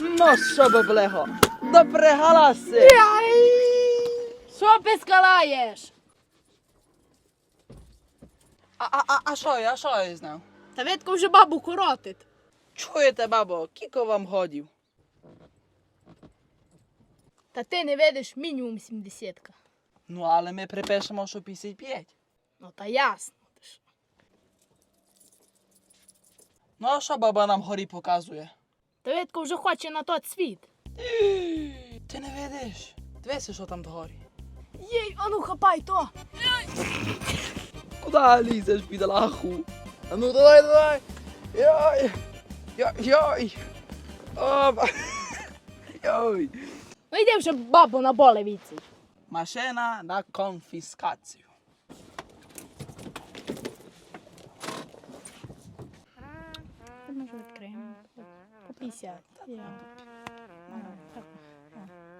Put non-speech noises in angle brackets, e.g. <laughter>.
Ну, що баблего, допригаласи. Що пискалаєш? А а, що я, що я знав? Та Вітко вже бабу коротить. Чуєте, бабо, кіко вам годів. Та ти не видиш мінімум 70. Ну, але ми припишемо, що 55. Ну та ясно. Ти що. А що баба нам горі показує? Та видко вже хоче на тот світ. <gasps> Ти не видиш? Дивися, що там догорі. Єй, ану хапай то. Куда лізеш, бідолаху? А ну давай, давай. Йой. Йой, <laughs> йой. Ну йди вже бабу на боле віці. Машина на конфіскацію. 不避嫌，尽量不。